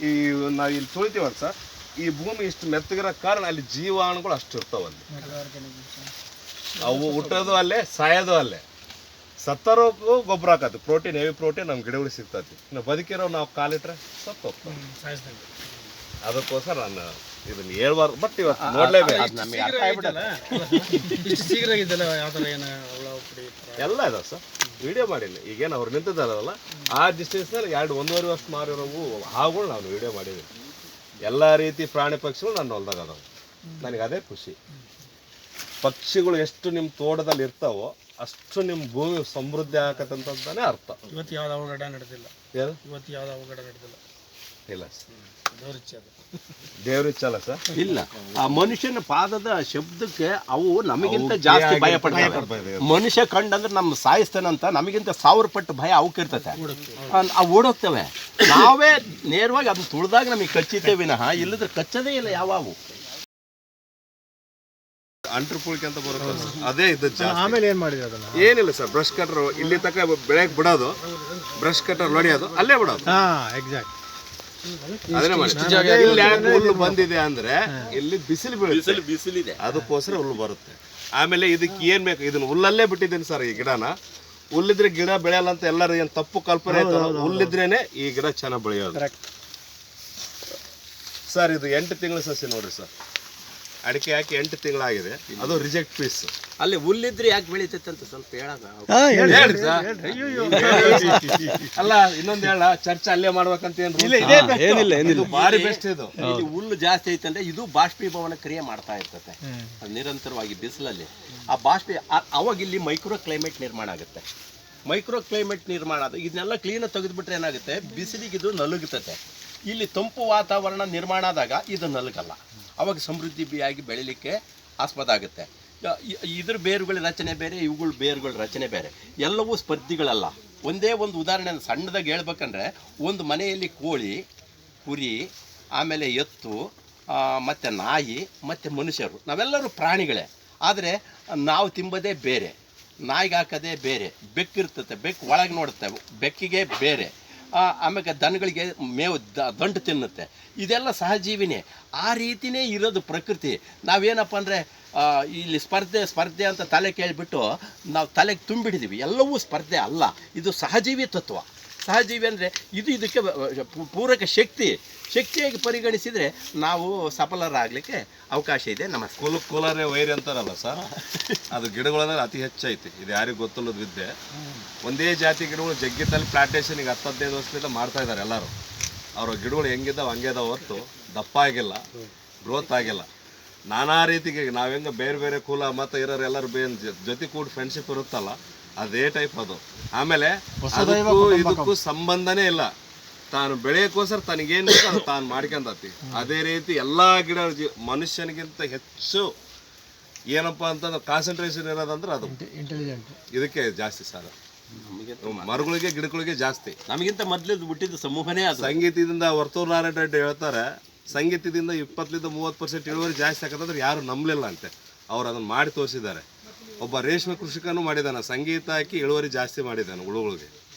ಈ ನಾವು ಇಲ್ಲಿ ತುಳಿತೀವಲ್ಲ ಸರ್, ಈ ಭೂಮಿ ಇಷ್ಟು ಮೆತ್ತಗಿರೋ ಕಾರಣ ಅಲ್ಲಿ ಜೀವಾಣುಗಳು ಅಷ್ಟು ಇರ್ತಾವಲ್ಲಿ ಅವು ಹುಟ್ಟೋದು ಅಲ್ಲೇ, ಸಾಯೋದು ಅಲ್ಲೇ. ಸತ್ತರೋಕ್ಕೂ ಗೊಬ್ಬರ ಹಾಕತ್ತೆ ಪ್ರೋಟೀನ್ ಹೆವಿ ಪ್ರೋಟೀನ್ ನಮ್ಮ ಗಿಡಗಳು ಸಿಗ್ತತಿ ಇನ್ನು ಬದುಕಿರೋ ನಾವು ಕಾಲಿಟ್ರೆ ಸತ್ತು ಅದಕ್ಕೋಸ್ಕರ ನಾನು ಇದನ್ನ ಹೇಳ್ಬಾರ್ದು ಬಟ್ ಇವತ್ತು ನೋಡ್ಲೇಬೇಕು. ಅದು ನಮಗೆ ಅರ್ಥ ಆಗ್ಬಿಟ್ಟಲ್ಲ ಇಷ್ಟು ಶೀಘ್ರ ಯಾವ ಥರ ಏನು ಹುಳ ಪುಡಿ ಎಲ್ಲ ಇದಾವೆ ಸರ್. ವಿಡಿಯೋ ಮಾಡಿಲ್ಲ ಈಗೇನು ಅವ್ರು ನಿಂತಿದ್ದಾರಲ್ಲ ಆ ಡಿಸ್ಟೆನ್ಸ್ನಲ್ಲಿ ಎರಡು ಒಂದೂವರೆ ವರ್ಷ ಮಾರಿರೋವು ಹಾವುಗಳು ನಾನು ವಿಡಿಯೋ ಮಾಡಿದ್ದೀನಿ ಎಲ್ಲ ರೀತಿ ಪ್ರಾಣಿ ಪಕ್ಷಿಗಳು ನನ್ನ ಹೊಲ್ದಾಗ ಅದಾವೆ ನನಗೆ ಅದೇ ಖುಷಿ. ಪಕ್ಷಿಗಳು ಎಷ್ಟು ನಿಮ್ಮ ತೋಟದಲ್ಲಿ ಇರ್ತಾವೋ ಅಷ್ಟು ನಿಮ್ಮ ಭೂಮಿ ಸಮೃದ್ಧಿ ಆಗತ್ತಂತಾನೆ ಅರ್ಥ. ಇವತ್ತು ಯಾವ್ದು ಅವಘಡ ನಡೆದಿಲ್ಲ. ಇವತ್ತು ಯಾವ್ದು ಅವಘಡ ನಡೆದಿಲ್ಲ. ಇಲ್ಲ. ಸರ್ ದೌರ್ಚ ಅದು ಸರ್? ಇಲ್ಲ. ಆ ಮನುಷ್ಯನ ಪಾದದ ಶಬ್ದಕ್ಕೆ ಅವು ನಮಗಿಂತ ಜಾಸ್ತಿ ಭಯ ಪಡ್ತವೆ. ಮನುಷ್ಯ ಕಂಡಂದ್ರೆ ನಮ್ಮ ಸಾಯಿಸ್ತಾನಂತ ನಮಗಿಂತ ಸಾವಿರ ಪಟ್ಟು ಭಯ ಅವಕ್ಕೆ ಇರ್ತತೆ ಆ ಅವು ಓಡೋಗ್ತವೆ. ನಾವೇ ನೇರವಾಗಿ ಅದನ್ನ ತುಳಿದಾಗ ನಮಗೆ ಕಚ್ಚಿತೇವೆ ವಿನಃ ಇಲ್ಲದ್ರೆ ಕಚ್ಚದೇ ಇಲ್ಲ ಯಾವಾವು ಅಂಟ್ರಪುಳಿಕೆ ಅಂತ ಬರುತ್ತೆ ಅದೇ ಇದ್ದ ಜಾಸ್ತಿ. ಆಮೇಲೆ ಏನು ಮಾಡಿದ್ರು ಅದನ್ನ? ಏನಿಲ್ಲ ಸರ್. ಬ್ರಷ್ ಕಟ್ರ್ ಇಲ್ಲಿ ತನಕ ಬೆಳಗ್ಗೆ ಬಿಡೋದು. ಬ್ರಷ್ ಕಟ್ಟರ್ ನೋಡಿಯೋದು ಅಲ್ಲೇ ಬಿಡೋದು. ಹಾಂ ಎಕ್ಸಾಕ್ಟ್ ಹುಲ್ಲು ಬಂದಿದೆ ಅಂದ್ರೆ ಇಲ್ಲಿ ಬಿಸಿಲು ಬೀಳುತ್ತೆ. ಬಿಸಿಲಿದೆ. ಅದಕ್ಕೋಸ್ಕರ ಹುಲ್ಲು ಬರುತ್ತೆ. ಆಮೇಲೆ ಇದಕ್ಕೆ ಏನ್ ಬೇಕು? ಇದನ್ನ ಹುಲ್ಲಲ್ಲೇ ಬಿಟ್ಟಿದ್ದೀನಿ ಸರ್ ಈ ಗಿಡನ. ಹುಲ್ಲಿದ್ರೆ ಗಿಡ ಬೆಳೆಯಲ್ಲ ಅಂತ ಎಲ್ಲರೂ ಏನ್ ತಪ್ಪು ಕಲ್ಪನೆ ಐತಲ್ಲ ಹುಲ್ಲಿದ್ರೇನೆ ಈ ಗಿಡ ಚೆನ್ನಾಗಿ ಬೆಳೆಯೋದು. ಕರೆಕ್ಟ್ ಸರ್ ಇದು ಎಂಟು ತಿಂಗಳ ಸಸಿ ನೋಡ್ರಿ ಸರ್. ಅಡಿಕೆ ಹಾಕಿ ಎಂಟು ತಿಂಗಳಾಗಿದೆ. ಅದು ರಿಜೆಕ್ಟ್ ಪೀಸ್ ಅಲ್ಲಿ ಹುಲ್ಲಿದ್ರೆ ಯಾಕೆ ಬೆಳೀತೈತೆ ಅಂತ ಸ್ವಲ್ಪ ಸರ್ ಅಲ್ಲ ಇನ್ನೊಂದು ಹೇಳ ಚರ್ಚೆ ಅಲ್ಲೇ ಮಾಡ್ಬೇಕಂತ ಏನು ಏನಿಲ್ಲ ಇದು ಭಾರಿ ಬೆಸ್ಟ್ ಇದು. ಇಲ್ಲಿ ಹುಲ್ಲು ಜಾಸ್ತಿ ಐತಂದ್ರೆ ಇದು ಬಾಷ್ಪೀಭವನ ಕ್ರಿಯೆ ಮಾಡ್ತಾ ಇರ್ತದೆ ಅದು ನಿರಂತರವಾಗಿ ಬಿಸಿಲಲ್ಲಿ. ಆ ಬಾಷ್ಪಿ ಅವಾಗ ಇಲ್ಲಿ ಮೈಕ್ರೋ ಕ್ಲೈಮೇಟ್ ನಿರ್ಮಾಣ ಆಗುತ್ತೆ. ಮೈಕ್ರೋ ಕ್ಲೈಮೇಟ್ ನಿರ್ಮಾಣ ಆದ ಇದನ್ನೆಲ್ಲ ಕ್ಲೀನಾಗಿ ತೆಗೆದುಬಿಟ್ರೆ ಏನಾಗುತ್ತೆ? ಬಿಸಿಲಿಗೆ ಇದು ನಲುಗುತ್ತದೆ ಇಲ್ಲಿ ತಂಪು ವಾತಾವರಣ ನಿರ್ಮಾಣ ಆದಾಗ ಇದು ನಲುಗಲ್ಲ. ಅವಾಗ ಸಮೃದ್ಧಿಯಾಗಿ ಬೆಳಿಲಿಕ್ಕೆ ಆಸ್ಪದ ಆಗುತ್ತೆ. ಇದ್ರ ಬೇರುಗಳ ರಚನೆ ಬೇರೆ, ಇವುಗಳ ಬೇರುಗಳ ರಚನೆ ಬೇರೆ. ಎಲ್ಲವೂ ಸ್ಪರ್ಧಿಗಳಲ್ಲ. ಒಂದೇ ಒಂದು ಉದಾಹರಣೆ ಸಣ್ಣದಾಗಿ ಹೇಳ್ಬೇಕಂದ್ರೆ ಒಂದು ಮನೆಯಲ್ಲಿ ಕೋಳಿ, ಕುರಿ, ಆಮೇಲೆ ಎತ್ತು ಮತ್ತು ನಾಯಿ, ಮತ್ತು ಮನುಷ್ಯರು. ನಾವೆಲ್ಲರೂ ಪ್ರಾಣಿಗಳೇ. ಆದರೆ ನಾವು ತಿಂಬೋದೇ ಬೇರೆ. ನಾಯಿಗೆ ಹಾಕೋದೇ ಬೇರೆ. ಬೆಕ್ಕಿರ್ತತೆ, ಬೆಕ್ಕು ಒಳಗೆ ನೋಡುತ್ತೆ. ಬೆಕ್ಕಿಗೆ ಬೇರೆ. ಆಮೇಲೆ ದನಗಳಿಗೆ ಮೇವು ದಂಟು ತಿನ್ನುತ್ತೆ. ಇದೆಲ್ಲ ಸಹಜೀವಿನೇ. ಆ ರೀತಿನೇ ಇರೋದು ಪ್ರಕೃತಿ. ನಾವೇನಪ್ಪ ಅಂದರೆ ಇಲ್ಲಿ ಸ್ಪರ್ಧೆ ಸ್ಪರ್ಧೆ ಅಂತ ತಲೆ ಕೇಳಿಬಿಟ್ಟು ನಾವು ತಲೆಗೆ ತುಂಬಿಡಿದೀವಿ. ಎಲ್ಲವೂ ಸ್ಪರ್ಧೆ ಅಲ್ಲ. ಇದು ಸಹಜೀವಿ ತತ್ವ. ಸಹಜೀವಿ ಅಂದರೆ ಇದು ಇದಕ್ಕೆ ಪೂರಕ ಶಕ್ತಿ. ಶಕ್ತಿಯಾಗಿ ಪರಿಗಣಿಸಿದರೆ ನಾವು ಸಫಲರಾಗಲಿಕ್ಕೆ ಅವಕಾಶ ಇದೆ. ನಮ್ಮ ಕುಲು ಕುಲಾರೆ ವೈರಿ ಅಂತಾರಲ್ಲ ಸರ್? ಅದು ಗಿಡಗಳಂದ್ರೆ ಅತಿ ಹೆಚ್ಚೈತಿ. ಇದು ಯಾರಿಗೂ ಗೊತ್ತಿಲ್ಲದ ವಿದ್ಯೆ. ಒಂದೇ ಜಾತಿ ಗಿಡಗಳು ಜಗ್ಗಿತ್ತಲ್ಲಿ ಪ್ಲಾಂಟೇಶನ್ ಈಗ ಹತ್ತು ಹದಿನೈದು ವರ್ಷದಿಂದ ಮಾಡ್ತಾ ಇದ್ದಾರೆ ಎಲ್ಲರೂ. ಅವರ ಗಿಡಗಳು ಹೆಂಗಿದ್ದಾವೆ ಹಂಗೆ ಇದಾವೆ ಹೊರತು ದಪ್ಪ ಆಗಿಲ್ಲ ಗ್ರೋತ್ ಆಗಿಲ್ಲ. ನಾನಾ ರೀತಿಗೆ ನಾವು ಹೆಂಗೆ ಬೇರೆ ಬೇರೆ ಕುಲ ಮತ್ತು ಇರೋರು ಎಲ್ಲರೂ ಬೇ ಜೊತೆ ಕೂಡ ಫ್ರೆಂಡ್ಶಿಪ್ ಇರುತ್ತಲ್ಲ ಅದೇ ಟೈಪ್ ಅದು. ಆಮೇಲೆ ಇದಕ್ಕೂ ಸಂಬಂಧನೇ ಇಲ್ಲ. ತಾನು ಬೆಳೆಯೋಕ್ಕೋಸ್ಕರ ತನಗೇನು ಬೇಕು ಅದು ತಾನು ಮಾಡ್ಕೊಂಡತಿ. ಅದೇ ರೀತಿ ಎಲ್ಲ ಗಿಡ ಜೀ- ಮನುಷ್ಯನಿಗಿಂತ ಹೆಚ್ಚು ಏನಪ್ಪ ಅಂತಂದ್ರೆ ಕಾನ್ಸಂಟ್ರೇಷನ್ ಇರೋದಂದ್ರೆ ಅದು. ಇಂಟೆಲಿಜೆಂಟ್ ಇದಕ್ಕೆ ಜಾಸ್ತಿ ಸರ್ ನಮಗಿಂತ ಮರಗಳಿಗೆ ಗಿಡಗಳಿಗೆ ಜಾಸ್ತಿ. ನಮಗಿಂತ ಮೊದಲು ಬಿಟ್ಟಿದ್ದ ಸಮೂಹನೇ ಅದು. ಸಂಗೀತದಿಂದ ವರ್ತೂರ್ ನಾರಾಯಣ ರೆಡ್ಡಿ ಹೇಳ್ತಾರೆ ಸಂಗೀತದಿಂದ ಇಪ್ಪತ್ತರಿಂದ ಮೂವತ್ತು ಪರ್ಸೆಂಟ್ ಇಳುವರಿ ಜಾಸ್ತಿ ಆಗತ್ತಂದ್ರೆ ಯಾರು ನಂಬಲಿಲ್ಲ ಅಂತೆ. ಅವ್ರು ಅದನ್ನು ಮಾಡಿ ತೋರಿಸಿದ್ದಾರೆ. ಒಬ್ಬ ರೇಷ್ಮೆ ಕೃಷಿಕನೂ ಮಾಡಿದ್ದಾನೆ ಸಂಗೀತ ಹಾಕಿ ಇಳುವರಿ ಜಾಸ್ತಿ ಮಾಡಿದ್ದಾನೆ ಹುಳುಗಳಿಗೆ.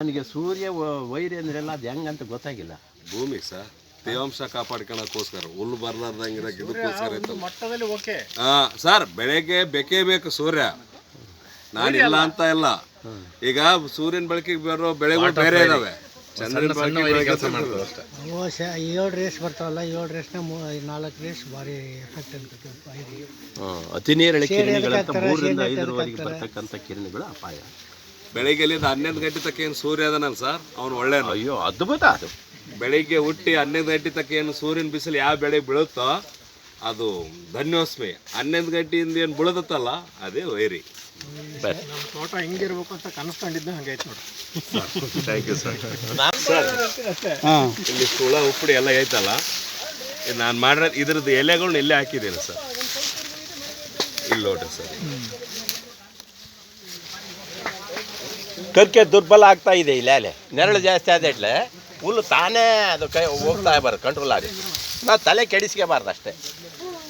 ನನಗೆ ಸೂರ್ಯ ವೈರಿ ಅಂದ್ರೆಲ್ಲ ಅದು ಹೆಂಗಂತ ಗೊತ್ತಾಗಿಲ್ಲ. ಭೂಮಿ ಸರ್ ತೇವಾಂಶ ಕಾಪಾಡ್ಕೊಳಕ್ಕೋಸ್ಕರ ಹುಲ್ಲು ಬರ್ಲಾರ್ದಂಗಿರೋ ಗಿಡಕ್ಕೋಸ್ಕರ ಇತ್ತು ಮಟ್ಟದಲ್ಲಿ ಓಕೆ. ಹಾ ಸರ್ ಬೆಳಗ್ಗೆ ಬೇಕೇ ಬೇಕು ಸೂರ್ಯ. ನಾನಿಲ್ಲ ಅಂತ ಇಲ್ಲ. ಈಗ ಸೂರ್ಯನ ಬೆಳಕಿಗೆ ಬರೋ ಬೆಳೆಗಳು ಬೇರೆ ಇದಾವೆ. ಚಂದ್ರನ. ಏಳು ರೇಸ್ ಬರ್ತಾವಲ್ಲ ಏಳು ರೇಸ್ನ ನಾಲ್ಕು ರೇಸ್ ಭಾರಿ ಎಫೆಕ್ಟ್ ಅನ್ಸುತ್ತೆ ಅತಿ ನೇರಳೆ ಕಿರಣಿಗಳ ಮೂರರಿಂದ ಐದರವರೆಗೆ ಬರ್ತಕ್ಕಂಥ ಕಿರಣಗಳು ಅಪಾಯ. ಬೆಳಿಗ್ಗೆ ಎಲ್ಲಿಂದ ಹನ್ನೊಂದು ಗಂಟೆ ತಕ್ಕ ಏನು ಸೂರ್ಯ ಅದನಲ್ಲ ಸರ್. ಅವ್ನು ಒಳ್ಳೆ ಅಯ್ಯೋ ಅದ್ಭುತ ಅದು. ಬೆಳಿಗ್ಗೆ ಹುಟ್ಟಿ ಹನ್ನೊಂದು ಗಂಟೆ ತಕ್ಕ ಏನು ಸೂರ್ಯನ ಬಿಸಿಲು ಯಾವ ಬೆಳೆ ಬೀಳುತ್ತೋ ಅದು ಧನ್ಯೋಸ್ಮಿ. ಹನ್ನೊಂದು ಗಂಟೆಯಿಂದ ಏನು ಬೀಳದತ್ತಲ್ಲ ಅದೇ ವೈರಿ. ನಮ್ಮ ತೋಟ ಹೆಂಗಿರ್ಬೇಕು ಅಂತ ಕನಸ್ಕೊಂಡಿದ್ದ ಹಂಗೈತೆ ನೋಡಿ. ಥ್ಯಾಂಕ್ ಯು ಸರ್ ಸರ್ ಇಲ್ಲಿ ಹುಳ ಉಪ್ಪುಡಿ ಎಲ್ಲ ಐತಲ್ಲ ನಾನು ಮಾಡಿರೋ ಇದ್ರದ್ದು ಎಲೆಗಳನ್ನ ಇಲ್ಲೇ ಹಾಕಿದ್ದೀನಿ ಸರ್. ಇಲ್ಲಿ ನೋಡ್ರಿ ಸರ್. ಕರ್ಕೆ ದುರ್ಬಲ ಆಗ್ತಾ ಇದೆ ಇಲ್ಲ ಅಲೆ ನೆರಳು ಜಾಸ್ತಿ ಆದಟ್ಲೆ ಹುಲ್ಲು ತಾನೇ ಅದು ಕೈ ಹೋಗ್ತಾ ಬರೋದು ಕಂಟ್ರೋಲ್ ಆಗಿ. ನಾವು ತಲೆ ಕೆಡಿಸ್ಕೋಬಾರ್ದು ಅಷ್ಟೇ.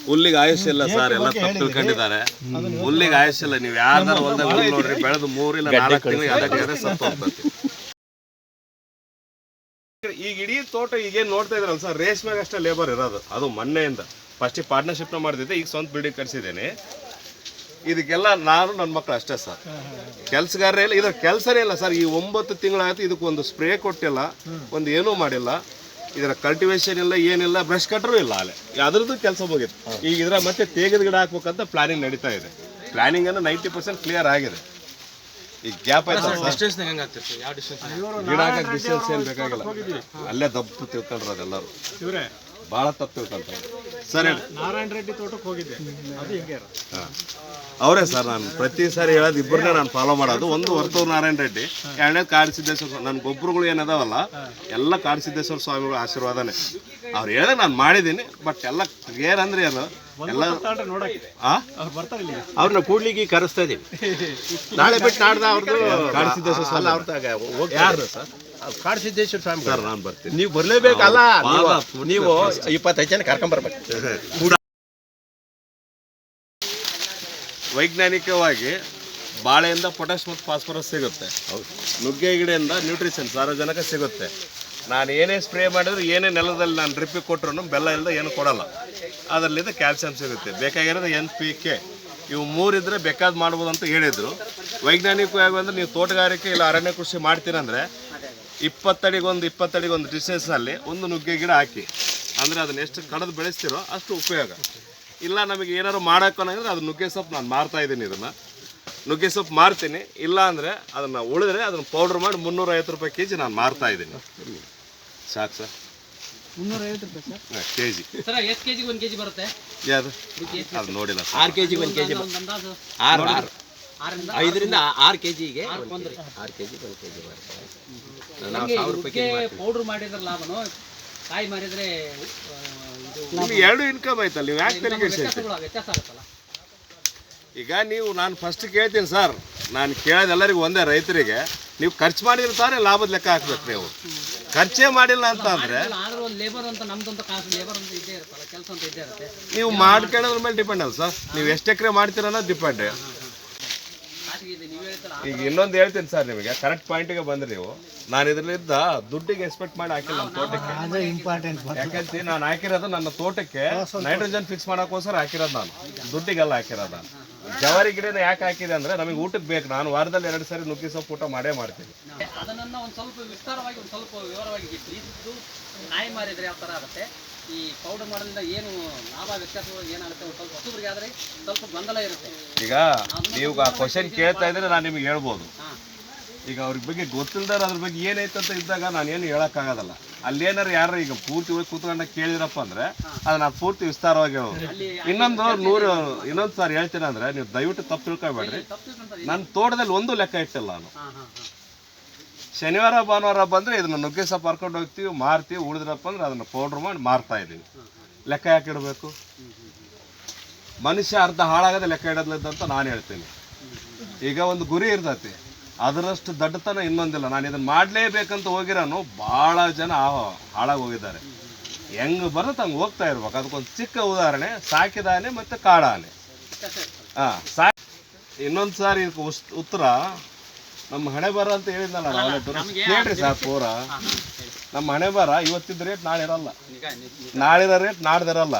ಹುಲ್ಲಿಗೆ ಆಯುಷ್ ಇಲ್ಲ ಸರ್ ಎಲ್ಲ ತಪ್ಪು ತಿಳ್ಕೊಂಡಿದ್ದಾರೆ. ಹುಲ್ಲಿಗೆ ಆಯುಷ್ಯ ಇಲ್ಲ ನೀವು ಯಾರ್ದಾರು ಒಂದೇ ಹುಲ್ಲು ನೋಡ್ರಿ ಬೆಳೆದು ಮೂರಿಲ್ಲ ನಾಲ್ಕು ಅದೇ ಸತ್ತು ಹೋಗ್ತದೆ. ಈಗ ಇಡೀ ತೋಟ ಈಗೇನು ನೋಡ್ತಾ ಇದ್ರಲ್ಲ ಸರ್ ರೇಷ್ಮೆಗೆ ಅಷ್ಟೇ ಲೇಬರ್ ಇರೋದು. ಅದು ಮೊನ್ನೆಯಿಂದ. ಫಸ್ಟಿಗೆ ಪಾರ್ಟ್ನರ್ಶಿಪ್ನ ಮಾಡ್ತಿದ್ದೆ ಈಗ ಸ್ವಂತ ಬಿಲ್ಡಿಂಗ್ ಕಟ್ಸಿದ್ದೇನೆ. ಇದಕ್ಕೆಲ್ಲ ನಾನು ನನ್ನ ಮಕ್ಕಳು ಅಷ್ಟೇ ಸರ್. ಕೆಲಸಗಾರರೇ ಇಲ್ಲ ಇದ್ರ ಕೆಲಸನೇ ಇಲ್ಲ ಸರ್. ಈ ಒಂಬತ್ತು ತಿಂಗಳಾಯ್ತು ಇದಕ್ಕೆ ಒಂದು ಸ್ಪ್ರೇ ಕೊಟ್ಟಿಲ್ಲ ಒಂದು ಏನೂ ಮಾಡಿಲ್ಲ. ಇದರ ಕಲ್ಟಿವೇಶನ್ ಇಲ್ಲ ಏನಿಲ್ಲ ಬ್ರಷ್ ಕಟ್ಟರು ಇಲ್ಲ ಅಲ್ಲೇ ಅದ್ರದ್ದು ಕೆಲಸ ಹೋಗಿತ್ತು ಈಗ ಇದರ ಮತ್ತೆ ತೇಗದ ಗಿಡ ಹಾಕ್ಬೇಕಂತ ಪ್ಲಾನಿಂಗ್ ನಡೀತಾ ಇದೆ. ಪ್ಲಾನಿಂಗ್ ಅನ್ನು ನೈಂಟಿ ಪರ್ಸೆಂಟ್ ಕ್ಲಿಯರ್ ಆಗಿದೆ. ಈ ಗ್ಯಾಪ್ ಆಯ್ತು ಗಿಡ ಹಾಕಕ್ಕೆ ಡಿಸ್ಟೆನ್ಸ್ ಏನು ಬೇಕಾಗಿಲ್ಲ. ಅಲ್ಲೇ ದಪ್ಪು ತಿಳ್ಕೊಂಡ್ರೆ ಅದೆಲ್ಲರೂ. ಭಾಳ ತಪ್ಪು ತಿಳ್ಕೊಂತಾರೆ ಸರಿ ನಾರಾಯಣ ರೆಡ್ಡಿ ತೋಟಕ್ಕೆ ಹೋಗಿದ್ದೆ. ಅದು ಹಿಂಗೆ. ಅವರೇ ಸರ್ ನಾನು ಪ್ರತಿ ಸಾರಿ ಹೇಳೋದು ಇಬ್ಬರನ್ನೇ ನಾನು ಫಾಲೋ ಮಾಡೋದು. ಒಂದು ವರ್ತೂರು ನಾರಾಯಣ ರೆಡ್ಡಿ ಎರಡನೇ ಕಾಡಸಿದ್ದೇಶ್ವರ ನನ್ನ ಗೊಬ್ಬರಗಳು ಏನದಾವಲ್ಲ ಎಲ್ಲ ಕಾಡಸಿದ್ದೇಶ್ವರ ಸ್ವಾಮಿಗಳ ಆಶೀರ್ವಾದನೇ. ಅವ್ರು ಹೇಳ ನಾನು ಮಾಡಿದ್ದೀನಿ ಬಟ್ ಎಲ್ಲ ಏನಂದ್ರೆ ಏನು? ಎಲ್ಲ ಅವ್ರನ್ನ ಕೂಡ್ಲಿಕ್ಕೆ ಕರೆಸ್ತಾ ಇದೀವಿ ನಾಳೆ ಬಿಟ್ಟು ನಾಡ್ದ ಅವ್ರದ್ದು ಕಾಡಸಿದ್ದೇಶ್ವರ ಸ್ವಾಮಿ. ಅವ್ರದಾಗ ಯಾರು ಸರ್? ಕಾಡಸಿದ್ದೇಶ್ವರ ಸ್ವಾಮಿ ಸರ್ ನಾನು ಬರ್ತೀನಿ. ನೀವು ಬರ್ಲೇಬೇಕಲ್ಲ? ನೀವು- ನೀವು ಇಪ್ಪತ್ತೈದು ಜನ ಕರ್ಕೊಂಬರ್ಬೇಕು ವೈಜ್ಞಾನಿಕವಾಗಿ ಬಾಳೆಯಿಂದ ಪೊಟ್ಯಾಶ್ ಮತ್ತು ಫಾಸ್ಫರಸ್ ಸಿಗುತ್ತೆ. ನುಗ್ಗೆ ಗಿಡದಿಂದ ನ್ಯೂಟ್ರಿಷನ್ ಸಾರಜನಕ ಸಿಗುತ್ತೆ. ನಾನು ಏನೇ ಸ್ಪ್ರೇ ಮಾಡಿದ್ರು ಏನೇ ನೆಲದಲ್ಲಿ ನಾನು ಡ್ರಿಪ್ಪಿಗೆ ಕೊಟ್ಟರು ಬೆಲ್ಲ ಇಲ್ಲದೆ ಏನು ಕೊಡಲ್ಲ. ಅದರಲ್ಲಿಂದ ಕ್ಯಾಲ್ಸಿಯಂ ಸಿಗುತ್ತೆ. ಬೇಕಾಗಿರೋದು ಎನ್ ಪಿ ಕೆ. ಇವು ಮೂರಿದ್ರೆ ಬೇಕಾದ್ ಮಾಡ್ಬೋದು ಅಂತ ಹೇಳಿದರು. ವೈಜ್ಞಾನಿಕವಾಗಿ ಅಂದ್ರೆ ನೀವು ತೋಟಗಾರಿಕೆ ಇಲ್ಲ ಅರಣ್ಯ ಕೃಷಿ ಮಾಡ್ತೀರಂದ್ರೆ ಇಪ್ಪತ್ತಡಿಗೊಂದು ಇಪ್ಪತ್ತಡಿಗೊಂದು ಡಿಸ್ಟೆನ್ಸ್ನಲ್ಲಿ ಒಂದು ನುಗ್ಗೆ ಗಿಡ ಹಾಕಿ. ಅಂದರೆ ಅದನ್ನ ಎಷ್ಟು ಕಡದು ಬೆಳೆಸ್ತಿರೋ ಅಷ್ಟು ಉಪಯೋಗ. ಇಲ್ಲ ನಮಗೆ ಏನಾದ್ರು ಮಾಡೋಕ್ಕಂದ್ರೆ ಅದು ನುಗ್ಗೆ ಸೊಪ್ಪು ನಾನು ಮಾರ್ತಾ ಇದ್ದೀನಿ ಇದನ್ನು. ನುಗ್ಗೆ ಸೊಪ್ಪು ಮಾರ್ತೀನಿ. ಇಲ್ಲ ಅಂದರೆ ಅದನ್ನು ಉಳಿದ್ರೆ ಅದನ್ನು ಪೌಡ್ರ್ ಮಾಡಿ ಮುನ್ನೂರೈವತ್ತು ರೂಪಾಯಿ ಕೆ ಜಿ ನಾನು ಮಾರ್ತಾ ಇದ್ದೀನಿ. ಸಾಕು ಸರ್. ಮುನ್ನೂರೈವತ್ತು ರೂಪಾಯಿ ಸರ್? ಕೆ ಜಿ ಸರ್ ಎಷ್ಟು ಕೆಜಿಗೆ ಒಂದು ಕೆಜಿ ಬರುತ್ತೆ? ಯಾವುದು? ಅದು ನೋಡಿಲ್ಲ ಸರ್. ಆರು ಕೆ ಜಿಗೆ ಒಂದು ಕೆ ಜಿ ಆರು ಆರು. ಐದರಿಂದ ಆರು ಕೆ ಜಿಗೆ ಆರು ಕೆ ಜಿಗೆ ಒಂದು ಕೆ ಜಿ ಬರುತ್ತೆ ನಾವು ಸಾವಿರ ರೂಪಾಯಿ ಕೆ ಪೌಡ್ರ್ ಮಾಡಿದ್ರೆ ಲಾಭನೋ? ಕಾಯಿ ಮಾರಿದ್ರೆ ಇದು ನಿಮ್ಗೆ ಎರಡು ಇನ್ಕಮ್ ಆಯ್ತಲ್ಲ ನೀವು ಯಾಕೆ ತೆರಿಗೆ ವ್ಯತ್ಯಾಸ ಆಗುತ್ತಲ್ಲ. ಈಗ ನೀವು ನಾನು ಫಸ್ಟ್ ಕೇಳ್ತೀನಿ ಸರ್ ನಾನು ಕೇಳೋದು ಎಲ್ಲರಿಗೂ ಒಂದೇ ರೈತರಿಗೆ ನೀವು ಖರ್ಚು ಮಾಡಿದ್ರೆ ತಾನೇ ಲಾಭದ ಲೆಕ್ಕ ಹಾಕ್ಬೇಕು ನೀವು. ಖರ್ಚೇ ಮಾಡಿಲ್ಲ ಅಂತ ಅಂದರೆ ಒಂದು ಲೇಬರ್ ಅಂತ ನಮ್ದು ಅಂತ ಕಾಸು ಅಂತ ಇದ್ದೇ ಇರುತ್ತಲ್ಲ ಕೆಲಸ ಅಂತ ಇದ್ದೇ ಇರುತ್ತೆ. ನೀವು ಮಾಡ್ಕೊಳ್ಳೋದ್ರ ಮೇಲೆ ಡಿಪೆಂಡ್ ಅಲ್ಲ ಸರ್ ನೀವು ಎಷ್ಟು ಎಕರೆ ಮಾಡ್ತೀರ ಅನ್ನೋದು ಡಿಪೆಂಡ್ ಖಾಸಗಿ ಇದೆ ನೀವು ಹೇಳ್ತೀರ ಈಗ ಇನ್ನೊಂದು ಹೇಳ್ತೀನಿ ಸರ್ ನಿಮಗೆ. ಕರೆಕ್ಟ್ ಪಾಯಿಂಟಿಗೆ ಬಂದ್ರಿ ನೀವು. ನಾನು ಇದರಲ್ಲಿದ್ದ ದುಡ್ಡಿಗೆ ಎಕ್ಸ್ಪೆಕ್ಟ್ ಮಾಡಿ ಹಾಕಿಲ್ಲ ನಮ್ಮ ತೋಟಕ್ಕೆ. ಅದು ಇಂಪಾರ್ಟೆಂಟ್ ಯಾಕಂತ ನಾನು ಹಾಕಿರೋದು ನನ್ನ ತೋಟಕ್ಕೆ ನೈಟ್ರೋಜನ್ ಫಿಕ್ಸ್ ಮಾಡೋಕ್ಕೋಸ್ಕರ ಹಾಕಿರೋದು ನಾನು. ದುಡ್ಡಿಗೆಲ್ಲ ಹಾಕಿರೋದು ನಾನು. ಜವಾರಿ ಗಿಡನ ಯಾಕೆ ಹಾಕಿದೆ ಅಂದ್ರೆ ನಮಗೆ ಊಟಕ್ಕೆ ಬೇಕು. ನಾನು ವಾರದಲ್ಲಿ ಎರಡು ಸಾರಿ ನುಗ್ಗಿ ಸೊಪ್ಪು ಊಟ ಮಾಡೇ ಮಾಡ್ತೀನಿ. ಅದನ್ನ ಒಂದು ಸ್ವಲ್ಪ ವಿಸ್ತಾರವಾಗಿ ಒಂದು ಸ್ವಲ್ಪ ವಿವರವಾಗಿ ಬಿಟ್ಟು ನಾಯಿ ಮಾರಿದ್ರೆ ಯಾವ ಥರ ಆಗುತ್ತೆ? ಈ ಪೌಡರ್ ಮಾಡೋದ್ರಿಂದ ಏನು ಲಾಭ ವ್ಯತ್ಯಾಸಗಳು ಏನಾಗುತ್ತೆ ಸ್ವಲ್ಪ ಹೊಸಬ್ರಿಗೆ ಆದರೆ ಸ್ವಲ್ಪ ಗೊಂದಲ ಇರುತ್ತೆ. ಈಗ ನೀವು ಆ ಕ್ವಶನ್ ಕೇಳ್ತಾ ಇದ್ರೆ ನಾನು ನಿಮಗೆ ಹೇಳ್ಬೋದು. ಈಗ ಅವ್ರ ಬಗ್ಗೆ ಗೊತ್ತಿಲ್ದಾರ ಅದ್ರ ಬಗ್ಗೆ ಏನೈತೆ ಅಂತ ಇದ್ದಾಗ ನಾನು ಏನು ಹೇಳೋಕ್ಕಾಗೋದಲ್ಲ ಅಲ್ಲೇನಾರು ಯಾರು ಈಗ ಪೂರ್ತಿ ಹೋಗಿ ಕೂತ್ಕೊಂಡ ಕೇಳಿದ್ರಪ್ಪ ಅಂದ್ರೆ ಅದನ್ನ ನಾನು ಪೂರ್ತಿ ವಿಸ್ತಾರವಾಗಿ ಹೇಳೋದು. ಇನ್ನೊಂದು ನೂರು ಇನ್ನೊಂದು ಸಾರಿ ಹೇಳ್ತೀನಿ ಅಂದ್ರೆ ನೀವು ದಯವಿಟ್ಟು ತಪ್ಪು ತಿಳ್ಕೊಬೇಡ್ರಿ. ನನ್ನ ತೋಟದಲ್ಲಿ ಒಂದು ಲೆಕ್ಕ ಇಟ್ಟಿಲ್ಲ ನಾನು. ಶನಿವಾರ, ಭಾನುವಾರ ಬಂದ್ರೆ ಇದನ್ನ ನುಗ್ಗೆ ಸೊಪ್ಪು ಹರ್ಕೊಂಡು ಹೋಗ್ತೀವಿ, ಮಾರ್ತೀವಿ, ಉಳಿದ್ರಪ್ಪ ಅಂದ್ರೆ ಅದನ್ನ ಪೌಡ್ರ್ ಮಾಡಿ ಮಾರ್ತಾ ಇದ್ದೀವಿ ಲೆಕ್ಕ ಯಾಕೆ ಇಡಬೇಕು? ಮನುಷ್ಯ ಅರ್ಧ ಹಾಳಾಗದೆ ಲೆಕ್ಕ ಇಡೋದ್ಲಂತ ನಾನು ಹೇಳ್ತೀನಿ. ಈಗ ಒಂದು ಗುರಿ ಇರ್ತೈತಿ. ಅದರಷ್ಟು ದಡ್ಡತನ ಇನ್ನೊಂದಿಲ್ಲ. ನಾನು ಇದನ್ನ ಮಾಡಲೇಬೇಕಂತ ಹೋಗಿರೋನು ಭಾಳ ಜನ ಹಾಳಾಗಿ ಹೋಗಿದ್ದಾರೆ. ಹೆಂಗ್ ಬರುತ್ತೆ ಹಂಗೆ ಹೋಗ್ತಾ ಇರ್ಬೇಕು. ಅದಕ್ಕೊಂದು ಚಿಕ್ಕ ಉದಾಹರಣೆ ಸಾಕಿದಾನೆ ಮತ್ತೆ ಕಾಡಾನೆ ಹಾಂ ಸಾ ಇನ್ನೊಂದು ಸಾರಿ ಉತ್ತರ ನಮ್ಮ ಹಣೆ ಬರ ಅಂತ ಹೇಳಿದ್ನಲ್ಲ ನಾಳೆ ಕೇಳ್ರಿ ಸರ್ ಪೂರ. ನಮ್ಮ ಹಣೆ ಬರ ಇವತ್ತಿದ್ದ ರೇಟ್ ನಾಳೆ ಇರಲ್ಲ. ನಾಳಿರೋ ರೇಟ್ ನಾಡ್ದಿರಲ್ಲ.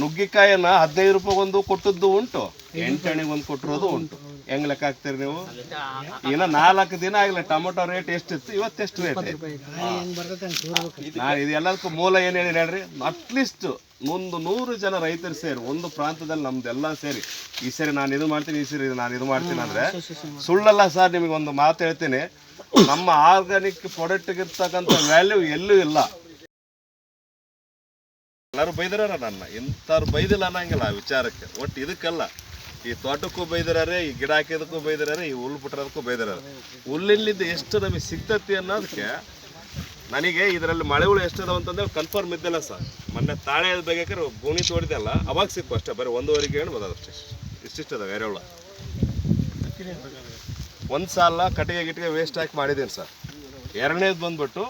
ನುಗ್ಗಿಕಾಯನ್ನ ಹದಿನೈದು ರೂಪಾಯಿ ಒಂದು ಕೊಟ್ಟದ್ದು ಉಂಟು. ಎಂಟಣಿಗೆ ಒಂದು ಕೊಟ್ಟಿರೋದು ಉಂಟು. ಹೆಂಗ್ ಲೆಕ್ಕ ಹಾಕ್ತೀರಿ ನೀವು? ಇನ್ನ ನಾಲ್ಕು ದಿನ ಆಗಲಿ ಟೊಮೊಟೊ ರೇಟ್ ಎಷ್ಟಿತ್ತು? ಇವತ್ತೆಷ್ಟು ರೇಟ್ ಐತಿ ಇದು ಎಲ್ಲದಕ್ಕೂ ಮೂಲ ಏನು ಹೇಳಿ ಹೇಳ್ರಿ? ಅಟ್ಲೀಸ್ಟ್ ಒಂದು ನೂರು ಜನ ರೈತರು ಸೇರಿ ಒಂದು ಪ್ರಾಂತದಲ್ಲಿ ನಮ್ದೆಲ್ಲ ಸೇರಿ ಈ ಸರಿ ನಾನು ಇದು ಮಾಡ್ತೀನಿ ಈ ಸರಿ ನಾನು ಇದು ಮಾಡ್ತೀನಿ ಅಂದ್ರೆ ಸುಳ್ಳಲ್ಲ ಸರ್ ನಿಮಗೆ ಒಂದು ಮಾತು ಹೇಳ್ತೀನಿ. ನಮ್ಮ ಆರ್ಗಾನಿಕ್ ಪ್ರಾಡಕ್ಟ್ಗೆ ಇರ್ತಕ್ಕಂಥ ವ್ಯಾಲ್ಯೂ ಎಲ್ಲೂ ಇಲ್ಲ. ಎಲ್ಲರೂ ಬೈದಿರ ನನ್ನ? ಇಂಥವ್ರು ಬೈದಿಲ್ಲ ಅನ್ನಂಗಿಲ್ಲ ಆ ವಿಚಾರಕ್ಕೆ. ಒಟ್ಟು ಇದಕ್ಕಲ್ಲ. ಈ ತೋಟಕ್ಕೂ ಬೈದಿರಾರೆ ಈ ಗಿಡ ಹಾಕಿದಕ್ಕೂ ಬೈದಿರಾರೆ ಈ ಹುಲ್ಲು ಬಿಟ್ಟಿರೋದಕ್ಕೂ ಬೈದಿರಾರೆ. ಹುಲ್ಲಿಂದ ಎಷ್ಟು ನಮಗೆ ಸಿಗ್ತತಿ ಅನ್ನೋದಕ್ಕೆ ನನಗೆ ಇದರಲ್ಲಿ ಮಳೆಗಳು ಎಷ್ಟಿದಾವೆ ಅಂತಂದ್ರೆ ಕನ್ಫರ್ಮ್ ಇದ್ದಿಲ್ಲ ಸರ್. ಮೊನ್ನೆ ತಾಳೆ ಬೇಕಾದ್ರೆ ಗೋಣಿ ತೋಡಿದೆಲ್ಲ ಅವಾಗ ಸಿಕ್ಕು ಅಷ್ಟೇ ಬರೀ ಒಂದೂವರೆಗೆ ಹೇಳ್ಬೋದು ಇಷ್ಟಿಷ್ಟು ಅದಾವೆ ಎರೆಹುಳ ಒಂದು ಸಾಲ ಕಟ್ಟಿಗೆ ಗಿಟ್ಟಿಗೆ ವೇಸ್ಟ್ ಹಾಕಿ ಮಾಡಿದ್ದೀನಿ ಸರ್. ಎರಡನೇದು ಬಂದ್ಬಿಟ್ಟು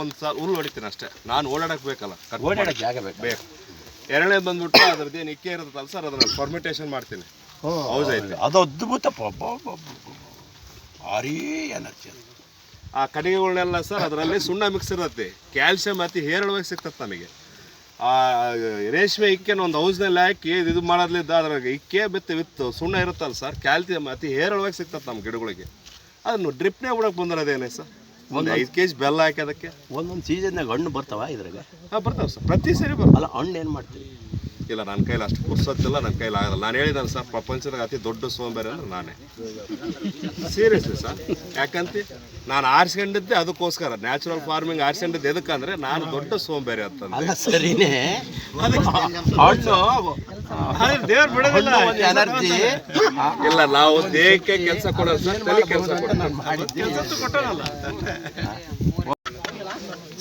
ಒಂದು ಸಾಲ ಹುಲ್ಲು ಹೊಡಿತೀನಿ ಅಷ್ಟೇ. ನಾನು ಓಡಾಡಕ್ಕೆ ಬೇಕಲ್ಲ ಓಡಾಡೋಕೆ ಓಡಾಡಕ್ಕೆ ಬೇಕು? ಬೇಕು. ಎರಡನೇದು ಬಂದ್ಬಿಟ್ಟು ಅದ್ರದ್ದು ಏನು ಇಕ್ಕೆ ಇರುತ್ತಲ್ಲ ಸರ್ ಅದನ್ನು ಫರ್ಮಿಟೇಷನ್ ಮಾಡ್ತೀನಿ. ಅದು ಅದ್ಭುತ. ಭಾರಿ ಎನರ್ಜಿ ಆ ಕಟ್ಟಿಗೆಗಳನ್ನೆಲ್ಲ ಸರ್ ಅದರಲ್ಲಿ ಸುಣ್ಣ ಮಿಕ್ಸ್ ಇರುತ್ತೆ. ಕ್ಯಾಲ್ಸಿಯಂ ಅತಿ ಹೇರಳವಾಗಿ ಸಿಗ್ತದೆ ನಮಗೆ. ಆ ರೇಷ್ಮೆ ಇಕ್ಕೆನ ಒಂದು ಹೌಸ್ನಲ್ಲಿ ಹಾಕಿ ಇದು ಮಾಡೋದ್ಲಿದ್ದ ಅದ್ರಾಗ ಇಕ್ಕೆ ಬಿತ್ತು ವಿತ್ತು ಸುಣ್ಣ ಇರುತ್ತಲ್ಲ ಸರ್ ಕ್ಯಾಲ್ಸಿಯಂ ಅತಿ ಹೇರಳವಾಗಿ ಸಿಗ್ತದೆ ನಮ್ಮ ಗಿಡಗಳಿಗೆ. ಅದನ್ನು ಡ್ರಿಪ್ನೇ ಬಿಡೋಕೆ ಬಂದಿರೋದೇನೆ ಸರ್? ಒಂದು ಐದು ಕೆ ಜಿ ಬೆಲ್ಲ ಹಾಕಿ ಅದಕ್ಕೆ? ಒಂದೊಂದು ಸೀಸನ್ನಾಗ ಹಣ್ಣು ಬರ್ತಾವ ಇದ್ರಾಗ. ಹಾಂ ಬರ್ತಾವೆ ಸರ್. ಪ್ರತಿ ಸರಿ ಬರ್ತಾವೆ. ಅಲ್ಲ ಹಣ್ಣು ಏನು ಮಾಡ್ತೀವಿ ಇಲ್ಲ ನನ್ನ ಕೈಲಿ ಅಷ್ಟು ಪುರ್ಸೊತ್ತಿಲ್ಲ ನನ್ನ ಕೈಲಿ ಆಗಲ್ಲ. ನಾನು ಹೇಳಿದ್ದಾನೆ ಸರ್ ಪ್ರಪಂಚದಾಗ ಅತಿ ದೊಡ್ಡ ಸೋಂಬೇರಿ ಅಂದ್ರೆ ನಾನೇ. ಸೀರಿಯಸ್ಲಿ ಸರ್ ಯಾಕಂತ? ನಾನು ಆರಿಸ್ಕೊಂಡಿದ್ದೆ ಅದಕ್ಕೋಸ್ಕರ. ನ್ಯಾಚುರಲ್ ಫಾರ್ಮಿಂಗ್ ಆರಿಸ್ಕೊಂಡಿದ್ದೆ. ಎದಕ್ಕಂದ್ರೆ ನಾನು ದೊಡ್ಡ ಸೋಂಬೇರಿ ಅಂತಂದ್ರೆ ಸರಿನೇ ದೇವ್ರು ಬಿಡೋದಿಲ್ಲ. ಇಲ್ಲ ನಾವು ದೇಹಕ್ಕೆ ಕೆಲಸ ಕೊಡೋದು ಸರ್ ತಲೆ ಕೆಲಸ ಕೊಡೋದು.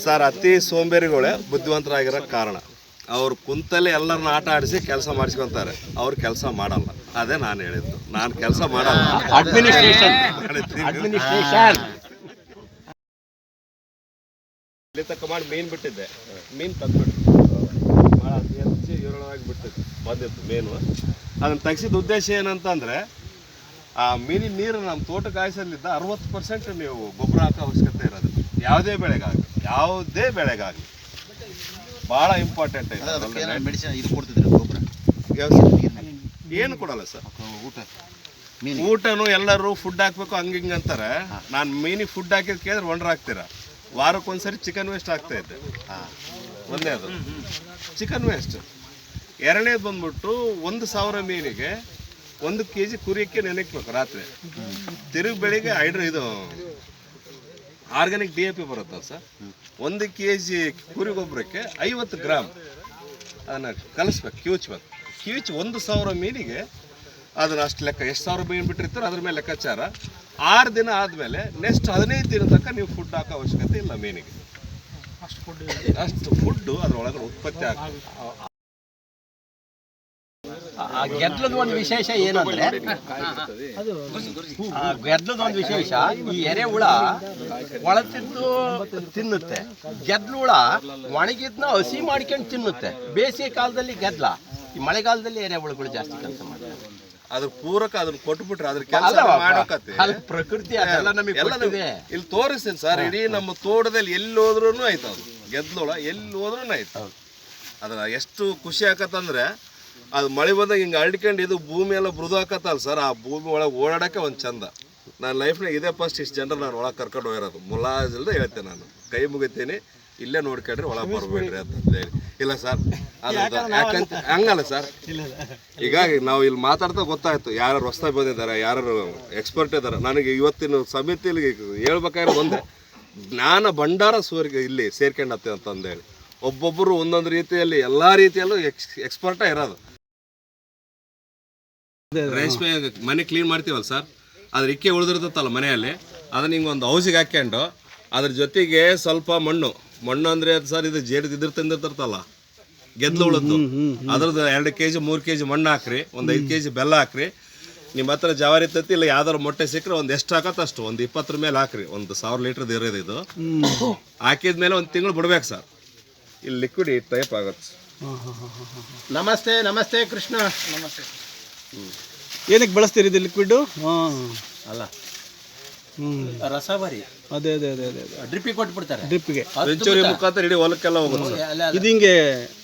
ಸರ್ ಅತಿ ಸೋಂಬೇರಿಗಳೇ ಬುದ್ಧಿವಂತರಾಗಿರೋ ಕಾರಣ. ಅವ್ರು ಕುಂತಲ್ಲೇ ಎಲ್ಲರನ್ನ ಆಟ ಆಡಿಸಿ ಕೆಲಸ ಮಾಡಿಸ್ಕೊಂತಾರೆ. ಅವ್ರು ಕೆಲಸ ಮಾಡಲ್ಲ. ಅದೇ ನಾನು ಹೇಳಿದ್ದು. ನಾನು ಕೆಲಸ ಮಾಡಲ್ಲ. ಅಡ್ಮಿನಿಸ್ಟ್ರೇಷನ್ ಮಾಡಿದ್ದೀನಿ. ಅಡ್ಮಿನಿಸ್ಟ್ರೇಷನ್ ಇಲ್ಲಿ ತಕ್ಕ ಮಾಡಿ ಮೀನು ಬಿಟ್ಟಿದ್ದೆ. ಮೀನು ತಂದ್ಬಿಟ್ಟು. ಭಾಳ ಅತಿ ಹೆಚ್ಚು ವಿರಳವಾಗಿ ಬಿಟ್ಟಿತ್ತು ಬಂದಿತ್ತು ಮೀನು. ಅದನ್ನು ತೆಗ್ಸಿದ ಉದ್ದೇಶ ಏನಂತಂದರೆ ಆ ಮೀನಿನ ನೀರು ನಮ್ಮ ತೋಟ ಕಾಯಿಸಲಿದ್ದ ಅರವತ್ತು ಪರ್ಸೆಂಟ್ ನೀವು ಗೊಬ್ಬರ ಹಾಕೋ ಅವಶ್ಯಕತೆ ಇರೋದು ಯಾವುದೇ ಬೆಳೆಗಾಗಲಿ. ಯಾವುದೇ ಬೆಳೆಗಾಗಲಿ. ಭಾಳ ಇಂಪಾರ್ಟೆಂಟ್ ಐತೆ ಮೆಡಿಸಿನ್ ಇದು ಕೊಡ್ತಿದ್ರು ಗೊಬ್ಬರ? ಏನು ಕೊಡಲ್ಲ ಸರ್ ಊಟ. ಊಟನು ಎಲ್ಲರೂ ಫುಡ್ ಹಾಕ್ಬೇಕು ಹಂಗೆ ಹಿಂಗೆ ಅಂತಾರೆ. ನಾನು ಮೀನಿಗೆ ಫುಡ್ ಹಾಕಿದ್ ಕೇಳಿದ್ರೆ ಒಂಡ್ರ ಹಾಕ್ತೀರಾ ವಾರಕ್ಕೊಂದ್ಸರಿ ಚಿಕನ್ ವೇಸ್ಟ್ ಆಗ್ತಾ ಇದ್ದೆ ಒಂದೇ ಅದು. ಚಿಕನ್ ವೇಸ್ಟ್ ಎರಡನೇದು ಬಂದ್ಬಿಟ್ಟು ಒಂದು ಸಾವಿರ ಮೀನಿಗೆ ಒಂದು ಕೆ ಜಿ ಕುರಿಯಕ್ಕೆ ನೆನೆಕ್ಬೇಕು ರಾತ್ರಿ. ತಿರುಗಿ ಬೆಳಿಗ್ಗೆ ಹೈಡ್ರ ಇದು ಆರ್ಗ್ಯಾನಿಕ್ ಡಿ ಎ ಪಿ ಬರುತ್ತಲ್ಲ ಸರ್ ಒಂದು ಕೆ ಜಿ ಕುರಿ ಗೊಬ್ಬರಕ್ಕೆ ಐವತ್ತು ಗ್ರಾಮ್ ಅದನ್ನು ಕಲಿಸ್ಬೇಕು ಕಿವುಚ್ಬೇಕು ಕಿವುಚಿ ಒಂದು ಸಾವಿರ ಮೀನಿಗೆ ಅದನ್ನ ಅಷ್ಟು ಲೆಕ್ಕ ಎಷ್ಟು ಸಾವಿರ ಮೀನು ಬಿಟ್ಟಿರ್ತಾರೆ ಅದ್ರ ಮೇಲೆ ಲೆಕ್ಕಾಚಾರ. ಆರು ದಿನ ಆದಮೇಲೆ ನೆಕ್ಸ್ಟ್ ಹದಿನೈದು ದಿನ ತನಕ ನೀವು ಫುಡ್ ಹಾಕೋ ಅವಶ್ಯಕತೆ ಇಲ್ಲ ಮೀನಿಗೆ. ಅಷ್ಟು ಫುಡ್ಡು ಅದ್ರೊಳಗಡೆ ಉತ್ಪತ್ತಿ ಆಗ್ತದೆ ಆ ಗೆದ್ಲದ ಒಂದು ವಿಶೇಷ ಏನಂದ್ರೆ ಆ ಗೆದ್ಲದ ಒಂದು ವಿಶೇಷ ಈ ಎರೆಹುಳ ಒಳತಿದ್ದು ತಿನ್ನುತ್ತೆ. ಗೆದ್ಲು ಹುಳ ಒಣಗಿದ್ನ ಹಸಿ ಮಾಡ್ಕೊಂಡು ತಿನ್ನುತ್ತೆ. ಬೇಸಿಗೆ ಕಾಲದಲ್ಲಿ ಗೆದ್ಲ ಈ ಮಳೆಗಾಲದಲ್ಲಿ ಎರೆಹುಳುಗಳು ಜಾಸ್ತಿ ಕೆಲಸ ಮಾಡ್ತಾರೆ ಅದ್ರ ಪೂರಕ ಅದನ್ನ ಕೊಟ್ಬಿಟ್ರೆ ಅದ್ರ ಕೆಲಸ ಮಾಡೋಕತ್ತೆ ಪ್ರಕೃತಿ ಅದೆಲ್ಲ ನಮಗೆ ಇಲ್ಲಿ ತೋರಿಸ್ತೀನಿ ಸರ್ ಇಡೀ ನಮ್ಮ ತೋಟದಲ್ಲಿ ಎಲ್ಲಿ ಹೋದ್ರೂ ಆಯ್ತು ಅದು. ಗೆದ್ಲೋಳ ಎಲ್ಲಿ ಹೋದ್ರೂ ಆಯ್ತು. ಅದ್ರ ಎಷ್ಟು ಖುಷಿ ಆಕತ್ತಂದ್ರೆ ಅದು ಮಳೆ ಬಂದಾಗ ಹಿಂಗೆ ಅಳ್ಕೊಂಡು ಇದು ಭೂಮಿ ಎಲ್ಲ ಮೃದು ಹಾಕತ್ತಲ್ಲ ಸರ್. ಆ ಭೂಮಿ ಒಳಗೆ ಓಡಾಡೋಕೆ ಒಂದು ಚಂದ. ನನ್ನ ಲೈಫ್ನಾಗ ಇದೇ ಫಸ್ಟ್ ಇಷ್ಟು ಜನರು ನಾನು ಒಳಗೆ ಕರ್ಕೊಂಡು ಹೋಗಿರೋದು. ಮುಲಾಜಿಲ್ದೆ ಹೇಳ್ತೇನೆ ನಾನು. ಕೈ ಮುಗಿತೀನಿ ಇಲ್ಲೇ ನೋಡ್ಕೊಂಡ್ರಿ ಒಳಗೆ ಬರ್ಬೇಡ್ರಿ ಅಂತ ಹೇಳಿ. ಇಲ್ಲ ಸರ್ ಅದು ಯಾಕಂತ ಹಂಗಲ್ಲ ಸರ್. ಹೀಗಾಗಿ ನಾವು ಇಲ್ಲಿ ಮಾತಾಡ್ತಾ ಗೊತ್ತಾಯ್ತು ಯಾರು ಹೊಸ್ತ ಬಂದಿದ್ದಾರೆ ಯಾರು ಎಕ್ಸ್ಪರ್ಟ್ ಇದ್ದಾರೆ. ನನಗೆ ಇವತ್ತಿನ ಸಮಿತಿಯಲ್ಲಿ ಹೇಳ್ಬೇಕಾದ್ರೆ ಒಂದೇ. ಜ್ಞಾನ ಭಂಡಾರ ಸೂರ್ಯ ಇಲ್ಲಿ ಸೇರ್ಕೊಂಡತ್ತೆ ಅಂತಂದೇಳಿ. ಒಬ್ಬೊಬ್ಬರು ಒಂದೊಂದು ರೀತಿಯಲ್ಲಿ ಎಲ್ಲ ರೀತಿಯಲ್ಲೂ ಎಕ್ಸ್ ಎಕ್ಸ್ಪರ್ಟೇ ಇರೋದು. ರೇಷ್ಮೆ ಮನೆ ಕ್ಲೀನ್ ಮಾಡ್ತೀವಲ್ಲ ಸರ್ ಅದ್ರ ಇಕ್ಕೆ ಉಳಿದಿರ್ತಲ್ಲ ಮನೆಯಲ್ಲಿ ಅದನ್ನ ಹಿಂಗೆ ಒಂದು ಹೌಸಿಗೆ ಹಾಕ್ಕೊಂಡು ಅದ್ರ ಜೊತೆಗೆ ಸ್ವಲ್ಪ ಮಣ್ಣು. ಮಣ್ಣು ಅಂದ್ರೆ ಅದು ಸರ್ ಇದು ಜೇಡಿ ಇದ್ರ ತಂದಿರ್ತಾರಲ್ಲ ಗೆದ್ಲು ಉಳಿದು. ಅದ್ರದ್ದು ಎರಡು ಕೆ ಜಿ ಮೂರು ಕೆ ಜಿ ಮಣ್ಣು ಹಾಕ್ರಿ ಒಂದು ಐದು ಕೆ ಜಿ ಬೆಲ್ಲ ಹಾಕ್ರಿ. ನಿಮ್ಮ ಹತ್ರ ಜವಾರಿ ತತ್ತಿ ಇಲ್ಲ ಯಾವ್ದಾರು ಮೊಟ್ಟೆ ಸಿಕ್ಕರೆ ಒಂದು ಎಷ್ಟು ಹಾಕತ್ತೆ ಅಷ್ಟು ಒಂದು ಇಪ್ಪತ್ತರ ಮೇಲೆ ಹಾಕ್ರಿ ಒಂದು ಸಾವಿರ ಲೀಟ್ರದ್ದು ಇರೋದು ಇದು. ಹಾಕಿದ್ಮೇಲೆ ಒಂದು ತಿಂಗಳು ಬಿಡ್ಬೇಕು ಸರ್ ಇಲ್ಲಿ ಲಿಕ್ವಿಡ್ ಈ ಟೈಪ್ ಆಗುತ್ತೆ ನಮಸ್ತೆ ನಮಸ್ತೆ ಕೃಷ್ಣ. ಏನಕ್ಕೆ ಬಳಸ್ತೀರಿ ಇದು ಲಿಕ್ವಿಡ್ ಹಾಂ. ಅಲ್ಲ. ಹ್ಞೂ ರಸಬರಿ ಅದೇ ಅದೇ ಅದೇ ಅದೇ ಅದೇ. ಡ್ರಿಪ್ಪಿಗೆ ಕೊಟ್ಬಿಡ್ತಾರೆ. ಡ್ರಿಪ್ಗೆ ಸೆಂಚುರಿ ಮುಖಾಂತರ ಇಡೀ ಹೊಲಕ್ಕೆಲ್ಲ ಹೋಗುತ್ತೆ ಇದು ಹಿಂಗೆ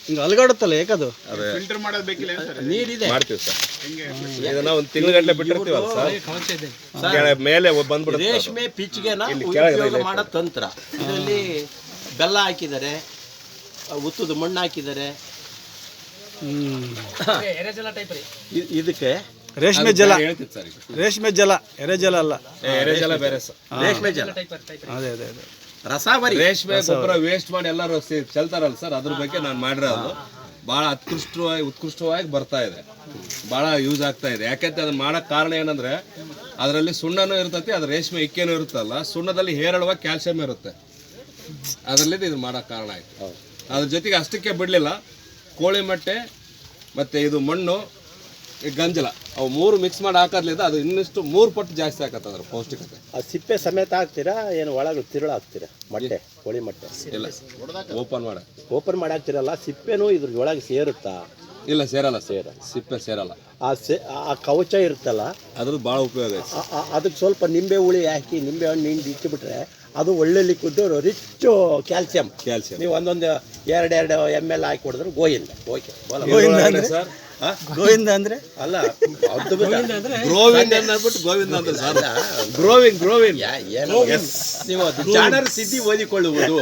ಹಿಂಗೆ ಅಲಗಾಡುತ್ತಲ್ಲ ಏಕದು ನೀರಿದೆ. ಮಾಡ್ತೀವಿ ಸರ್. ಇದನ್ನ ಒಂದು ತಿಂಗಳ ಬಿಟ್ಟಿರ್ತೀವಲ್ಲ ಸರ್? ಕೆಳ- ಮೇಲೆ ಬಂದ್ಬಿಡುತ್ತೆ. ರೇಷ್ಮೆ ಪಿಚ್ಗೆನ ಉಪಯೋಗ ಮಾಡೋ ತಂತ್ರ. ಇದರಲ್ಲಿ ಬೆಲ್ಲ ಹಾಕಿದ್ದಾರೆ ಉತ್ತದ ಮಣ್ಣು ಹಾಕಿದ್ದಾರೆ ಇದಕ್ಕೆ? ರೇಷ್ಮೆ ಜಲ. ಹೇಳ್ತಿತ್ತು ಸರ್ ಈಗ ರೇಷ್ಮೆ ಜಲ ಎರೆ ಜಲ ಅಲ್ಲ. ಬೇರೆ ಸರ್ ರೇಷ್ಮೆ ಜಲ. ಅದೇ ಅದೇ ಅದೇ. ರಸಾವರಿ ರೇಷ್ಮೆ ಗೊಬ್ಬರ ವೇಸ್ಟ್ ಮಾಡಿ ಎಲ್ಲರೂ ಚೆಲ್ತಾರಲ್ಲ ಸರ್ ಅದ್ರ ಬಗ್ಗೆ ನಾನು ಮಾಡಿರೋದು ಭಾಳ ಅತ್ಕೃಷ್ಟವಾಗಿ ಉತ್ಕೃಷ್ಟವಾಗಿ ಬರ್ತಾ ಇದೆ. ಭಾಳ ಯೂಸ್ ಆಗ್ತಾ ಇದೆ. ಯಾಕಂತ ಅದನ್ನ ಮಾಡೋಕೆ ಕಾರಣ ಏನಂದ್ರೆ ಅದರಲ್ಲಿ ಸುಣ್ಣನೂ ಇರ್ತೈತಿ ಅದು ರೇಷ್ಮೆ ಇಕ್ಕೇನೂ ಇರುತ್ತಲ್ಲ ಸುಣ್ಣದಲ್ಲಿ ಹೇರಳವಾಗಿ ಕ್ಯಾಲ್ಸಿಯಂ ಇರುತ್ತೆ. ಅದರಲ್ಲಿ ಇದು ಮಾಡೋಕೆ ಕಾರಣ ಆಯ್ತು. ಅದ್ರ ಜೊತೆಗೆ ಅಷ್ಟಕ್ಕೆ ಬಿಡಲಿಲ್ಲ. ಕೋಳಿ ಮೊಟ್ಟೆ ಮತ್ತು ಇದು ಮಣ್ಣು ಈ ಗಂಜಲ. ಅವು ಮೂರು ಮಿಕ್ಸ್ ಮಾಡಿ ಹಾಕೋದ್ಲಿಂದ ಅದು ಇನ್ನಷ್ಟು ಮೂರು ಪಟ್ಟು ಜಾಸ್ತಿ ಆಗತ್ತೆ ಅದ್ರ ಪೌಷ್ಟಿಕತೆ. ಆ ಸಿಪ್ಪೆ ಸಮೇತ ಹಾಕ್ತೀರಾ ಏನು ಒಳಗೆ ತಿರುಳು ಹಾಕ್ತೀರಾ ಮೊಟ್ಟೆ ಕೋಳಿ ಮೊಟ್ಟೆ? ಇಲ್ಲ. ಓಪನ್ ಮಾಡ. ಓಪನ್ ಮಾಡಿ ಹಾಕ್ತಿರಲ್ಲ ಸಿಪ್ಪೆನೂ ಇದ್ರ ಒಳಗೆ ಸೇರುತ್ತಾ? ಇಲ್ಲ ಸೇರಲ್ಲ. ಸೇರ. ಸಿಪ್ಪೆ ಸೇರಲ್ಲ. ಆ ಸೆ ಆ ಕವಚ ಇರುತ್ತಲ್ಲ ಅದ್ರದ್ದು ಭಾಳ ಉಪಯೋಗ ಐತೆ. ಆ- ಆ- ಅದಕ್ಕೆ ಸ್ವಲ್ಪ ನಿಂಬೆ ಹುಳಿ ಹಾಕಿ ನಿಂಬೆ ಹಣ್ಣು ಹಿಂಡಿ ಇಟ್ಟುಬಿಟ್ರೆ ಅದು ಒಳ್ಳೆ ಲಿಕ್ವಿಡ್ ರಿಚ್ ಕ್ಯಾಲ್ಸಿಯಂ ಕ್ಯಾಲ್ಸಿಯಂ ನೀವು ಒಂದೊಂದು ಎರಡು ಎರಡು ಎಂ ಎಲ್ ಹಾಕಿ ಕೊಡಿದ್ರು. ಗೋಯಿಂದ ಓಕೆ ಸರ್? ಗೋವಿಂದ ಅಂದ್ರೆ? ಅಲ್ಲ. ಗ್ರೋವಿಂಗ್ ಅಂದ್ಬಿಟ್ಟು ಗೋವಿಂದ ಅಂದ್ರೆ ಸರ್. ಗ್ರೋವಿಂಗ್ ಗ್ರೋವಿಂಗ್ ಯಾ- ಏನೋ ನೀವು ಅದು ಜಾಣರ ಸಿದ್ಧಿ ಓದಿಕೊಳ್ಳುವುದು.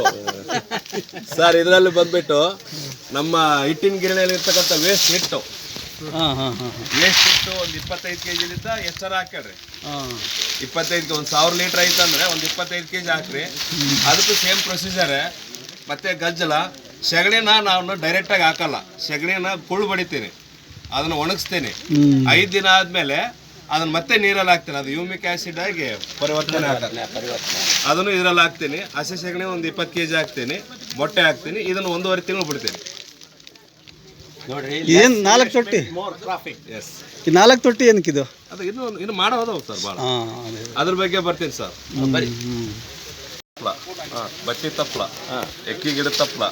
ಸರ್ ಇದರಲ್ಲಿ ಬಂದ್ಬಿಟ್ಟು ನಮ್ಮ ಹಿಟ್ಟಿನ ಗಿರಣಿಯಲ್ಲಿ ಇರ್ತಕ್ಕಂಥ ವೇಸ್ಟ್ ಹಿಟ್ಟು. ಹಾಂ ಹಾಂ ಹಾಂ ವೇಸ್ಟ್ ಹಿಟ್ಟು ಒಂದು ಇಪ್ಪತ್ತೈದು ಕೆ ಜಿಲಿದ್ದ ಎಷ್ಟರ ಹಾಕ್ಯಾಡ್ರಿ ಹಾಂ. ಇಪ್ಪತ್ತೈದು ಒಂದು ಸಾವಿರ ಲೀಟ್ರ್ ಐತಂದ್ರೆ ಒಂದು ಇಪ್ಪತ್ತೈದು ಕೆ ಜಿ ಹಾಕ್ರಿ ಅದಕ್ಕೂ ಸೇಮ್ ಪ್ರೊಸೀಜರ್ ಮತ್ತೆ ಗಜ್ಜಲ ಸಗಣಿನ ನಾನು ಡೈರೆಕ್ಟಾಗಿ ಹಾಕಲ್ಲ. ಸೆಗಣಿನ ಕುಳ್ಳು ಬಡಿತೀನಿ. ಅದನ್ನು ಒಣಗಿಸ್ತೀನಿ. ಐದು ದಿನ ಆದಮೇಲೆ ಅದನ್ನ ಮತ್ತೆ ನೀರಲ್ಲಿ ಹಾಕ್ತೀನಿ. ಅದು ಯೂಮಿಕ್ ಆಸಿಡ್ ಆಗಿ ಪರಿವರ್ತನೆ ಆಗುತ್ತೆ ಅದನ್ನು ಇದರಲ್ಲಿ ಹಾಕ್ತೀನಿ. ಹಸಿ ಸೆಗಣಿ ಒಂದು ಇಪ್ಪತ್ತು ಕೆ ಜಿ ಹಾಕ್ತೀನಿ. ಮೊಟ್ಟೆ ಹಾಕ್ತೀನಿ. ಇದನ್ನು ಒಂದೂವರೆ ತಿಂಗಳು ಬಿಡ್ತೀನಿ. ನೋಡ್ರಿ ಏನು ನಾಲ್ಕು ತೊಟ್ಟಿ? ಎಸ್ ಈ ನಾಲ್ಕು ತೊಟ್ಟಿ ಏನಕ್ಕಿದು? ಅದು ಇನ್ನು ಇನ್ನು ಮಾಡೋದು ಸರ್ ಭಾಳ. ಅದ್ರ ಬಗ್ಗೆ ಬರ್ತೀನಿ ಸರ್. ಬಚ್ಚಿ ಬತ್ತಿ ತಪ್ಲ. ಎಕ್ಕಿ ಗಿಡ ತಪ್ಪಲ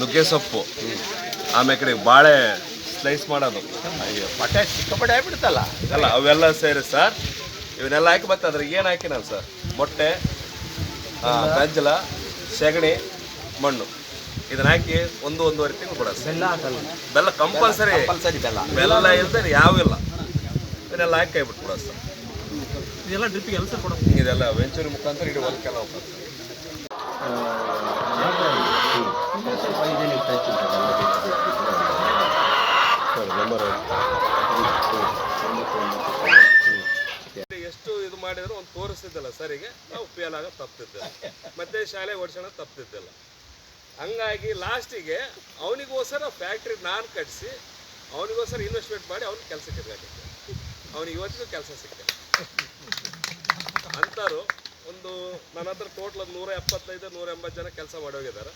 ನುಗ್ಗೆ ಸೊಪ್ಪು. ಆಮೇಲೆ ಕಡೆ ಬಾಳೆ ಸ್ಲೈಸ್ ಮಾಡೋದು. ಅಯ್ಯೋ ಪಟ್ಟೆ ಸಿಕ್ಕಾಪಟ್ಟೆ ಆಗ್ಬಿಡುತ್ತಲ್ಲ ಅಲ್ಲ ಅವೆಲ್ಲ ಸೇರಿ ಸರ್ ಇವನ್ನೆಲ್ಲ ಹಾಕಿ ಮತ್ತೆ ಅದ್ರಾಗ ಏನು ಹಾಕಿ ನಾನು ಸರ್? ಮೊಟ್ಟೆ ಗಂಜಲ ಸೆಗಣಿ ಮಣ್ಣು. ಇದನ್ನ ಹಾಕಿ ಒಂದು ಒಂದೂವರೆ ತಿಂಗಳು ಕೊಡೋದು ಬೆಲ್ಲ ಹಾಕಲ್ಲ. ಬೆಲ್ಲ ಕಂಪಲ್ಸರಿ ಕಂಪಲ್ಸರಿ ಬೆಲ್ಲ. ಬೆಲ್ಲ ಯಾವ ಇಲ್ಲ. ಇದನ್ನೆಲ್ಲ ಹಾಕಿ ಕೈ ಕೂಡ ಸರ್. ಇದೆಲ್ಲ ಡ್ರಿಪ್ಪಿಗೆ ಸರ್ ಕೊಡೋದು. ಇದೆಲ್ಲ ವೆಂಚೂರಿ ಮುಖಾಂತರ ಇಡೀ ಎಷ್ಟು ಇದು ಮಾಡಿದ್ರು ಒಂದು ತೋರಿಸ್ತಿದ್ದಲ್ಲ ಸರಿಗೆ, ನಾವು ಫೇಲ್ ಆಗ ತಪ್ತಿದ್ದಿಲ್ಲ ಮತ್ತೆ ಶಾಲೆ ಓಡಿಸೋಣ ತಪ್ತಿದ್ದಿಲ್ಲ. ಹಂಗಾಗಿ ಲಾಸ್ಟಿಗೆ ಅವನಿಗೋಸ್ಕರ ಫ್ಯಾಕ್ಟ್ರಿ ನಾನು ಕಟ್ಟಿಸಿ ಅವನಿಗೋಸ್ಕರ ಇನ್ವೆಸ್ಟ್ಮೆಂಟ್ ಮಾಡಿ ಅವ್ನ ಕೆಲಸಕ್ಕೆ ಇಟ್ಕೊಂಡಿದ್ದೆ. ಅವನಿಗೆ ಇವತ್ತಿಗೂ ಕೆಲಸ ಸಿಕ್ಕಿದೆ ಅಂತಾರು ಒಂದು ನನ್ನ ಹತ್ರ ಟೋಟಲ್ ಒಂದು ನೂರ ಎಪ್ಪತ್ತೈದು ನೂರ ಎಂಬತ್ತು ಜನ ಕೆಲಸ ಮಾಡಿ ಹೋಗಿದ್ದಾರೆ.